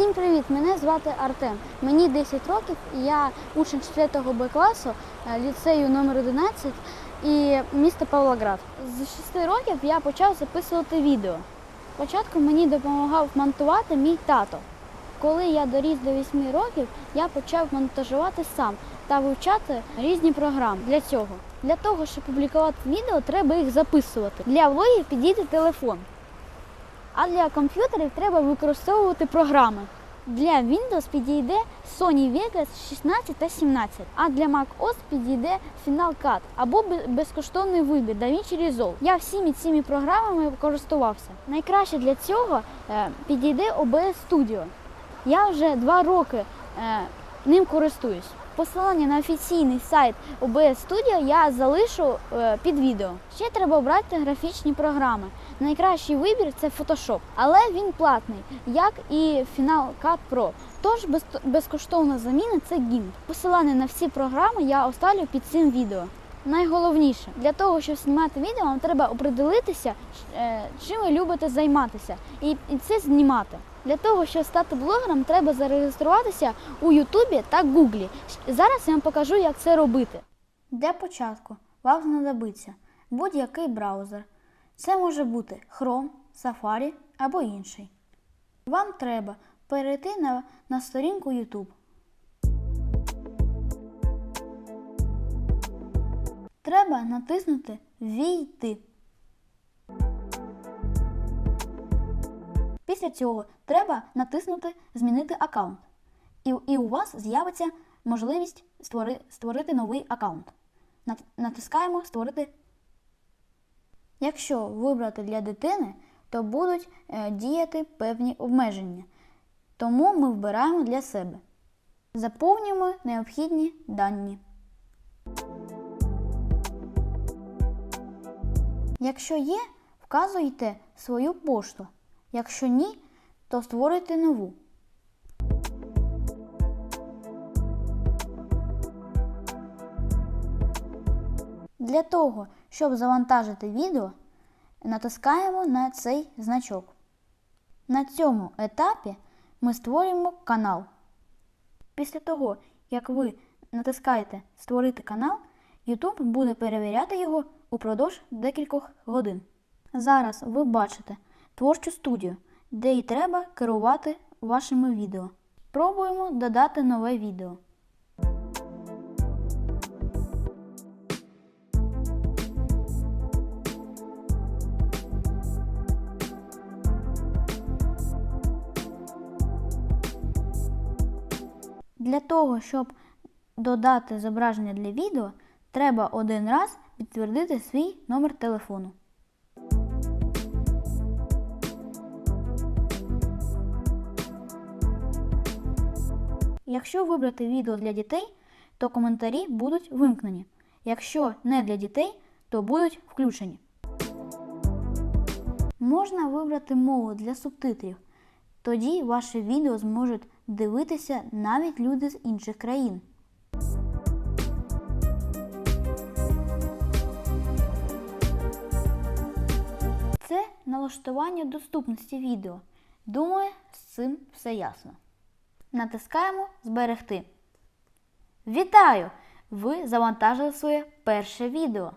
Всім привіт! Мене звати Артем. Мені 10 років, я учень 4 Б класу е, ліцею номер 11 і міста Павлоград. З 6 років я почав записувати відео. Спочатку мені допомагав монтувати мій тато. Коли я доріс до 8 років, я почав монтажувати сам та вивчати різні програми для цього. Для того, щоб публікувати відео, треба їх записувати. Для влогів підійде телефон. А для комп'ютерів треба використовувати програми. Для Windows підійде Sony Vegas 16 та 17, а для Mac OS підійде Final Cut або безкоштовний вибір DaVinci Resolve. Я всіми цими програмами користувався. Найкраще для цього е, підійде OBS Studio. Я вже два роки е, ним користуюсь. Посилання на офіційний сайт OBS Studio я залишу е, під відео. Ще треба обрати графічні програми. Найкращий вибір це Photoshop, але він платний, як і Final Cut Pro. Тож без, безкоштовна заміна це GIMP. Посилання на всі програми я оставлю під цим відео. Найголовніше для того, щоб знімати відео, вам треба определитися, е, чим ви любите займатися, і, це знімати. Для того, щоб стати блогером, треба зареєструватися у Ютубі та Гуглі. Зараз я вам покажу, як це робити. Для початку вам знадобиться будь-який браузер. Це може бути Chrome, Safari або інший. Вам треба перейти на, на сторінку YouTube. Треба натиснути Війти. Після цього треба натиснути Змінити аккаунт. І, і у вас з'явиться можливість створи, створити новий аккаунт. Натискаємо Створити. Якщо вибрати для дитини, то будуть е, діяти певні обмеження. Тому ми вбираємо для себе. Заповнюємо необхідні дані. Якщо є, вказуйте свою пошту. Якщо ні, то створюйте нову. Для того, щоб завантажити відео, натискаємо на цей значок. На цьому етапі ми створюємо канал. Після того, як ви натискаєте Створити канал, YouTube буде перевіряти його упродовж декількох годин. Зараз ви бачите творчу студію, де і треба керувати вашими відео. Пробуємо додати нове відео. Для того, щоб додати зображення для відео, треба один раз підтвердити свій номер телефону. Якщо вибрати відео для дітей, то коментарі будуть вимкнені. Якщо не для дітей, то будуть включені. Можна вибрати мову для субтитрів. Тоді ваше відео зможуть дивитися навіть люди з інших країн. Налаштування доступності відео. Думаю, з цим все ясно. Натискаємо Зберегти. Вітаю! Ви завантажили своє перше відео.